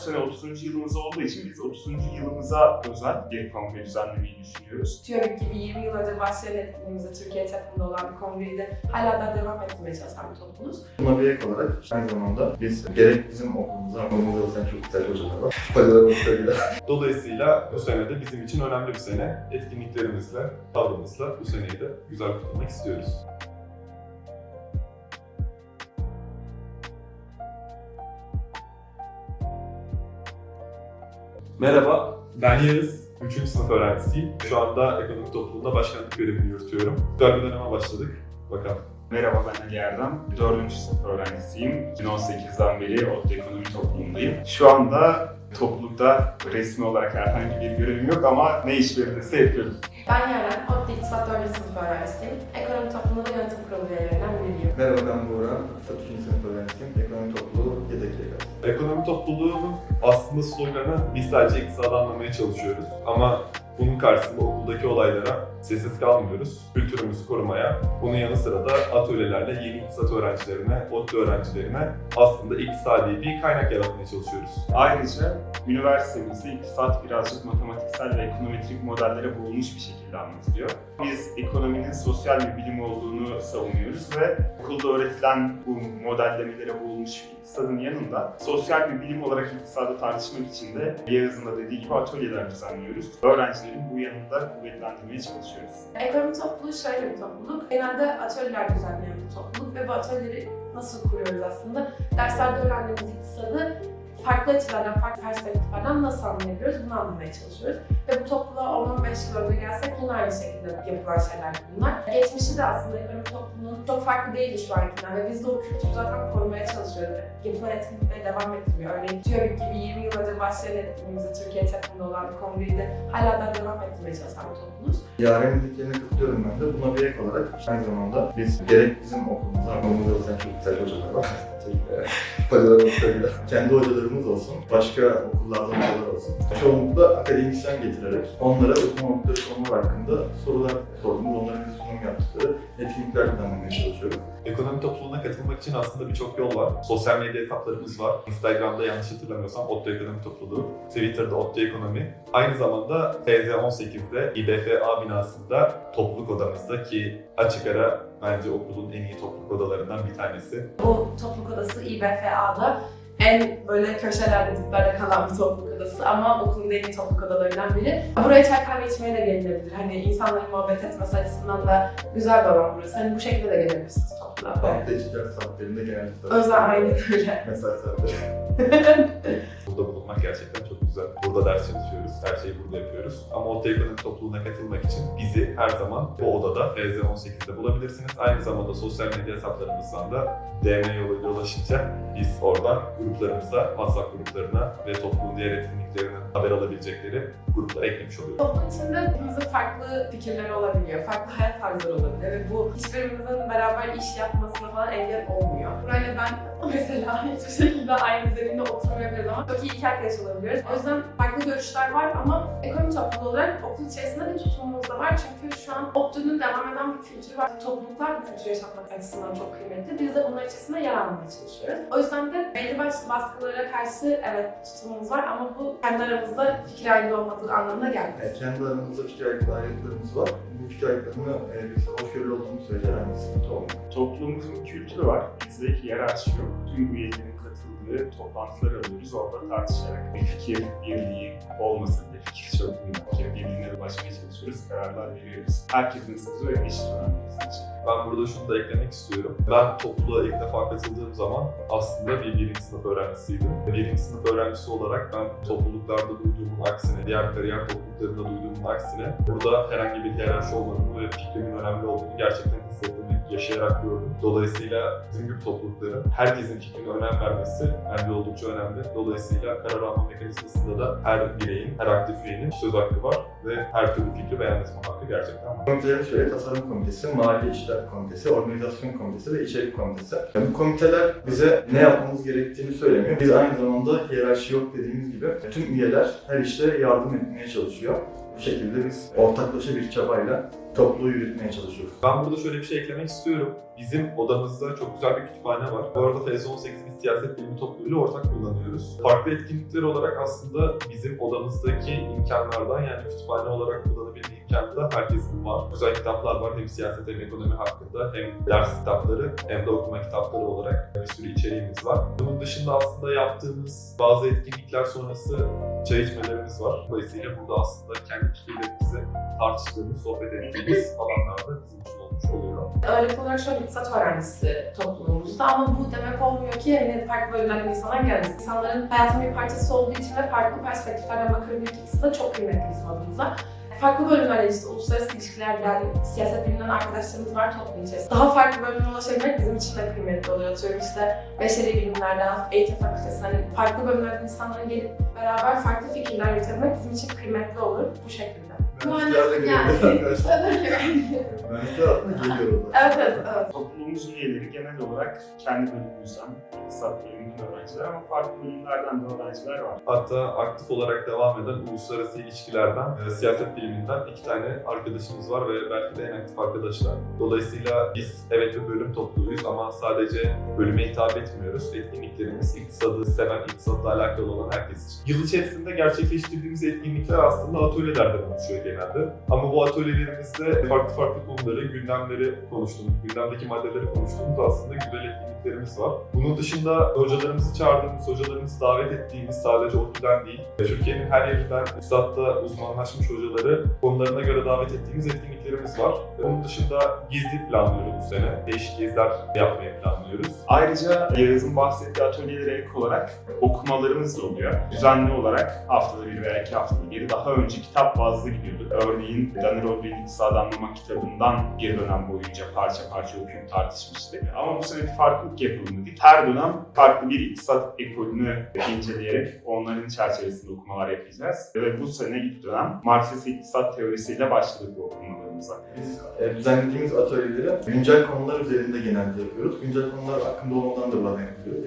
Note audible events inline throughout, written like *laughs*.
bu sene 30. yılımız olduğu için biz 30. yılımıza özel bir kongre düzenlemeyi düşünüyoruz. TÜYABİK gibi 20 yıl önce başlayan etkinliğimizde Türkiye çapında olan bir kongreyi de hala da devam ettirmeye çalışan bir topluluğuz. Buna bir ek olarak aynı zamanda biz gerek bizim okulumuzda, okulumuzda zaten çok güzel hocalar var. Hocalarımız sevgiler. Dolayısıyla bu sene de bizim için önemli bir sene. Etkinliklerimizle, tavrımızla bu seneyi de güzel kutlamak istiyoruz. Merhaba, ben Yağız. 3. sınıf öğrencisiyim. Şu anda ekonomik topluluğunda başkanlık görevini yürütüyorum. Güzel bir döneme başladık. Bakalım. Merhaba ben Ali Erdem. 4. sınıf öğrencisiyim. 2018'den beri ODTÜ Ekonomi Topluluğundayım. Şu anda toplulukta resmi olarak herhangi bir görevim yok ama ne iş verilirse yapıyorum. Ben Yaren, ODTÜ İktisat 4. sınıf öğrencisiyim. Ekonomi topluluğunda yönetim kurulu üyelerinden biriyim. Merhaba ben Buğra. Tıp 3. sınıf öğrencisiyim. Ekonomi topluluğu yedek YKS. Ekonomi topluluğunun aslında sloganı biz sadece iktisadı anlamaya çalışıyoruz. Ama bunun karşısında okuldaki olaylara sessiz kalmıyoruz. Kültürümüzü korumaya, bunun yanı sıra da atölyelerle yeni iktisat öğrencilerine, ODTÜ öğrencilerine aslında iktisadi bir kaynak yaratmaya çalışıyoruz. Ayrıca üniversitemizde iktisat birazcık matematiksel ve ekonometrik modellere boğulmuş bir şekilde anlatılıyor. Biz ekonominin sosyal bir bilim olduğunu savunuyoruz ve okulda öğretilen bu modellemelere boğulmuş iktisadın yanında sosyal bir bilim olarak iktisadı tartışmak için de Yağız'ın da dediği gibi atölyeler düzenliyoruz. Öğrencilerin bu yanında kuvvetlendirmeye çalışıyoruz. Ekonomi topluluğu şöyle bir topluluk. Genelde atölyeler düzenleyen bir topluluk ve bu atölyeleri nasıl kuruyoruz aslında? Derslerde öğrendiğimiz iktisadı farklı açılardan, farklı perspektiflerden nasıl anlayabiliyoruz bunu anlamaya çalışıyoruz. Ve bu topluluğa 10-15 yıl önce gelsek yine aynı şekilde yapılan şeyler bunlar. Geçmişi de aslında ekonomi topluluğunun çok farklı değildi şu ankinden ve biz de o kültürü zaten korumaya çalışıyoruz. Yapılan etkinlikleri devam ettiriyor. Örneğin TÜYABİK gibi 20 yıl önce başlayan etkinliğimizde Türkiye çapında olan bir kongreyi de hala da devam ettirmeye çalışan bir topluluğuz. Yaren'in dediklerine katılıyorum ben de. Buna bir ek olarak aynı zamanda biz gerek bizim okulumuzda, okulumuzda zaten çok güzel hocalar var. Teşekkürler. Hocalarımız sevgiler. Kendi hocalarımız olsun, başka okullardan hocalar olsun. Çoğunlukla akademisyen getirerek onlara okumadıkları konular hakkında sorular sorduğumuz, onların sunum yaptıkları etkinlikler düzenlemeye çalışıyoruz. Ekonomi topluluğuna katılmak için aslında birçok yol var. Sosyal medya hesaplarımız var. Instagram'da yanlış hatırlamıyorsam ODTÜ Ekonomi Topluluğu, Twitter'da ODTÜ Ekonomi. Aynı zamanda TZ18'de İBFA binasında topluluk odamızda ki açık ara bence okulun en iyi topluluk odalarından bir tanesi. Bu topluluk odası İBFA'da en böyle köşelerde diplerde kalan bir topluluk odası ama okulun en iyi topluluk odalarından biri. Buraya çay kahve içmeye de gelinebilir. Hani insanların muhabbet etmesi açısından da güzel bir alan burası. Hani bu şekilde de gelebilirsiniz topluluğa. Hafta içi ders saatlerinde genellikle. Özel aynen *laughs* öyle. Mesai saatleri. *laughs* Burada bulunmak gerçekten çok güzel. Burada ders çalışıyoruz, her şeyi burada yapıyoruz. Ama ODTÜ Ekonomi Topluluğuna katılmak için bizi her zaman bu odada FZ18'de bulabilirsiniz. Aynı zamanda sosyal medya hesaplarımızdan da DM yoluyla ulaşınca biz oradan gruplarımıza, WhatsApp gruplarına ve topluluğun diğer etkinliklerine haber alabilecekleri gruplara eklemiş oluyoruz. Toplum içinde hepimizin farklı fikirleri olabiliyor, farklı hayat tarzları olabiliyor ve bu hiçbirimizin beraber iş yapmasına falan engel olmuyor. Burayla ben *laughs* mesela hiçbir şekilde aynı zeminde oturmayabiliriz ama çok iyi iki arkadaş olabiliyoruz. O yüzden farklı görüşler var ama ekonomi topluluğu olarak okul içerisinde bir tutumumuz da var. Çünkü şu an ODTÜ'nün devam eden bir kültürü var. Topluluklar bu kültürü yaşatmak açısından çok kıymetli. Biz de bunlar içerisinde yer almaya çalışıyoruz. O yüzden de belli başlı baskılara karşı evet tutumumuz var ama bu kendi aramızda fikir ayrılığı olmadığı anlamına gelmez. Yani kendi aramızda fikir ayrılıklarımız var. Bu fikir ayrılıklarını e, biz hoşgörülü olduğunu herhangi bir sıkıntı olmuyor. Topluluğumuzun bir kültürü var. Bizde hiyerarşi yok. Tüm üyelerin katıldığı toplantılar alıyoruz. Orada tartışarak bir fikir birliği olmasa bile fikir çöplüğünde fikir birliğine ulaşmaya çalışıyoruz. Kararlar veriyoruz. Herkesin sözü eşit önemli bizim için. Ben burada şunu da eklemek istiyorum. Ben topluluğa ilk defa katıldığım zaman aslında bir birinci sınıf öğrencisiydim. Birinci sınıf öğrencisi olarak ben topluluklarda duyduğumun aksine, diğer kariyer topluluklarında duyduğumun aksine burada herhangi bir hiyerarşi olmadığını ve fikrimin önemli olduğunu gerçekten hissettim ve yaşayarak gördüm. Dolayısıyla bizim gibi toplulukların herkesin fikrine önem vermesi bence oldukça önemli. Dolayısıyla karar alma mekanizmasında da her bireyin, her aktif üyenin söz hakkı var ve her türlü fikri beyan etme hakkı gerçekten var. Komitelerin şöyle tasarım komitesi, mali işler komitesi, organizasyon komitesi ve içerik komitesi. Yani bu komiteler bize ne yapmamız gerektiğini söylemiyor. Biz aynı zamanda hiyerarşi yok dediğimiz gibi tüm üyeler her işte yardım etmeye çalışıyor. Bu şekilde biz ortaklaşa bir çabayla topluluğu yürütmeye çalışıyoruz. Ben burada şöyle bir şey eklemek istiyorum. Bizim odamızda çok güzel bir kütüphane var. Bu arada FZ18 biz siyaset bilimi topluluğuyla ortak kullanıyoruz. Farklı etkinlikler olarak aslında bizim odamızdaki imkanlardan yani kütüphane olarak kullanabildiği imkanı da herkesin var. Güzel kitaplar var hem siyaset hem ekonomi hakkında hem ders kitapları hem de okuma kitapları olarak bir sürü içeriğimiz var. Bunun dışında aslında yaptığımız bazı etkinlikler sonrası çay içmelerimiz var. Dolayısıyla burada aslında kendi fikirlerimizi tartıştığımız, sohbet ettiğimiz alanlarda bizim için olmuş oluyor. Ağırlık olarak şöyle iktisat öğrencisi topluluğumuzda ama bu demek olmuyor ki hani farklı bölümlerden insanlar gelmesin. İnsanların hayatın bir parçası olduğu için ve farklı perspektiflerden bakabilmek de çok kıymetli bizim adımıza. Farklı bölümlerden işte uluslararası ilişkilerden, siyaset biliminden arkadaşlarımız var toplum içerisinde. Daha farklı bölümlere ulaşabilmek bizim için de kıymetli oluyor. Atıyorum işte beşeri bilimlerden, eğitim fakültesinden, hani farklı bölümlerden insanların gelip beraber farklı fikirler yürütebilmek bizim için kıymetli olur bu şekilde. Mühendislik yani. Mühendisler aslında geliyor. evet evet evet. Topluluğumuzun üyeleri genel olarak kendi bölümümüzden, iktisat bölümünden öğrenciler ama farklı bölümlerden de öğrenciler var. Hatta aktif olarak devam eden uluslararası ilişkilerden, e, siyaset biliminden iki tane arkadaşımız var ve belki de en aktif arkadaşlar. Dolayısıyla biz evet bir bölüm topluluğuyuz ama sadece bölüme hitap etmiyoruz. Etkinliklerimiz iktisadı seven, iktisatla alakalı olan herkes için. Yıl içerisinde gerçekleştirdiğimiz etkinlikler aslında atölyelerden oluşuyor genelde. Ama bu atölyelerimizde farklı farklı konuları, gündemleri konuştuğumuz, gündemdeki maddeleri konuştuğumuz aslında güzel etkinliklerimiz var. Bunun dışında hocalarımızı çağırdığımız, hocalarımızı davet ettiğimiz sadece ODTÜ'den değil, Türkiye'nin her yerinden iktisatta uzmanlaşmış hocaları konularına göre davet ettiğimiz etkinliklerimiz var. Onun dışında gezi planlıyoruz bu sene. Değişik geziler yapmayı planlıyoruz. Ayrıca Yağız'ın bahsettiği atölyelere ek olarak okumalarımız da oluyor. Düzenli olarak haftada bir veya iki haftada bir daha önce kitap bazlı gidiyorduk. Örneğin Danilo Rodriguez'in Anlamak kitabından bir dönem boyunca parça parça okuyup tartışmıştık. Ama bu sene bir farklılık yapalım dedik. Her dönem farklı bir iktisat ekolünü inceleyerek onların çerçevesinde okumalar yapacağız. Ve bu sene ilk dönem Marksist iktisat teorisiyle başladık bu okumalarımıza. Biz e, düzenlediğimiz atölyeleri güncel konular üzerinde genelde yapıyoruz. Güncel konular hakkında olmadan da bazen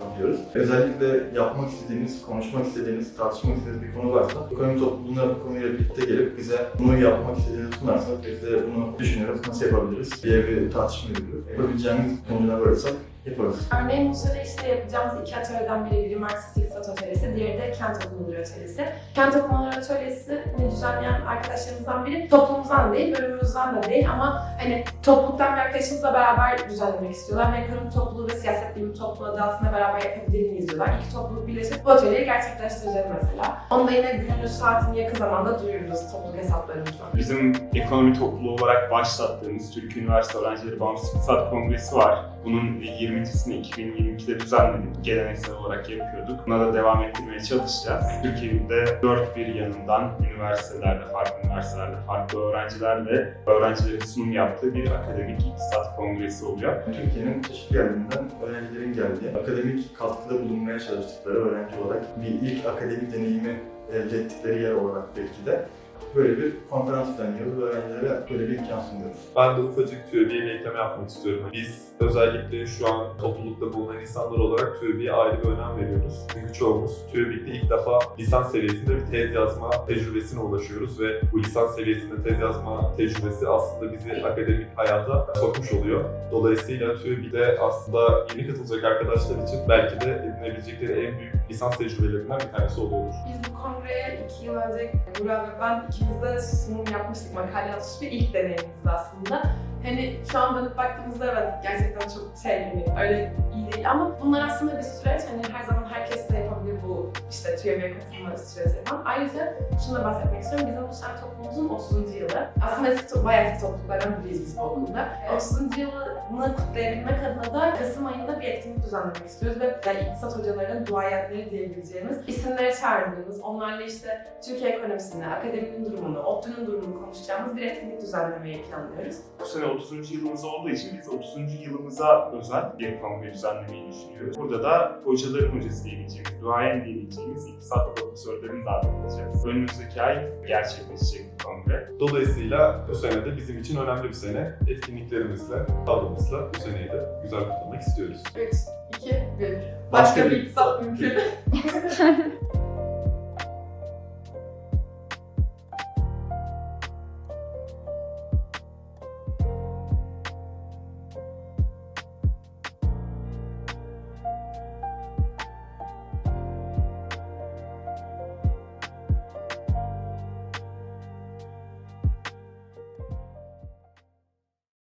yapıyoruz. Özellikle yapmak istediğiniz, konuşmak istediğiniz, tartışmak istediğiniz bir konu varsa ekonomi topluluğuna bu konuyla birlikte gelip bize bunu yapmak istediğinizi sunarsanız biz de bunu düşünüyoruz, nasıl yapabiliriz diye bir tartışma yapıyoruz. Yapabileceğimiz konular varsa yaparız. Örneğin bu sene işte yapacağımız iki atölyeden biri biri Marksist İktisat Atölyesi, diğeri de Kent Okumaları Atölyesi. Kent Okumaları Atölyesi'ni düzenleyen arkadaşlarımızdan biri toplumumuzdan değil, bölümümüzden de değil ama hani topluluktan bir arkadaşımızla beraber düzenlemek istiyorlar. Ve ekonomi topluluğu ve siyaset bilimi topluluğu adı altında beraber yapabilir miyiz diyorlar. İki topluluk birleşip bu atölyeyi gerçekleştireceğiz mesela. Onu da yine gününü saatini yakın zamanda duyururuz topluluk hesaplarımızdan. Bizim ekonomi topluluğu olarak başlattığımız Türkiye Üniversite Öğrencileri Bağımsız İktisat Kongresi var. Bunun 20.sini 2022'de düzenledik. Geleneksel olarak yapıyorduk. Buna da devam ettirmeye çalışacağız. Türkiye'de dört bir yanından üniversitelerde, farklı üniversitelerde, farklı öğrencilerle öğrencilerin sunum yaptığı bir akademik iktisat kongresi oluyor. Türkiye'nin çeşitli yerlerinden öğrencilerin geldiği, akademik katkıda bulunmaya çalıştıkları öğrenci olarak bir ilk akademik deneyimi elde ettikleri yer olarak belki de böyle bir konferans düzenliyoruz öğrencilere böyle bir imkan sunuyoruz. Ben de ufacık TÜBİ'ye bir ekleme yapmak istiyorum. Biz özellikle şu an toplulukta bulunan insanlar olarak TÜBİ'ye ayrı bir önem veriyoruz. Çünkü çoğumuz TÜBİ'de ilk defa lisans seviyesinde bir tez yazma tecrübesine ulaşıyoruz ve bu lisans seviyesinde tez yazma tecrübesi aslında bizi akademik hayata sokmuş oluyor. Dolayısıyla TÜBİ'de aslında yeni katılacak arkadaşlar için belki de edinebilecekleri en büyük lisans tecrübelerinden bir tanesi oluyordur. Biz bu kongreye iki yıl önce Burak ve ben ikimiz de sunum yapmıştık, makale yazmıştık ilk deneyimimizdi aslında. Hani şu an dönüp baktığımızda evet gerçekten çok şey hani öyle iyi değil ama bunlar aslında bir süreç. Hani her zaman herkes de yapabilir bu işte TÜYAB'ye katılma süreci falan. Ayrıca şunu da bahsetmek istiyorum. Bizim bu sene toplumumuzun 30. yılı. Aslında eski, to- bayağı eski topluluklardan biriyiz biz bu okulda. 30. yılını kutlayabilmek adına da Kasım ayında bir etkinlik düzenlemek istiyoruz ve yani iktisat hocalarının duayenleri diyebileceğimiz isimleri çağırdığımız, onlarla işte Türkiye ekonomisini, akademinin durumunu, ODTÜ'nün durumunu konuşacağımız bir etkinlik düzenlemeyi planlıyoruz. Bu sene 30. yılımız olduğu için biz 30. yılımıza özel bir kongre düzenlemeyi düşünüyoruz. Burada da hocaların hocası diyebileceğimiz, duayen diyebileceğimiz iktisat profesörlerini davet edeceğiz. Önümüzdeki ay gerçekleşecek bu kongre. Dolayısıyla bu sene de bizim için önemli bir sene. Etkinliklerimizle, tablomuzla bu seneyi de güzel kutlamak istiyoruz. 3, 2, 1. Başka bir iktisat mümkün. *laughs*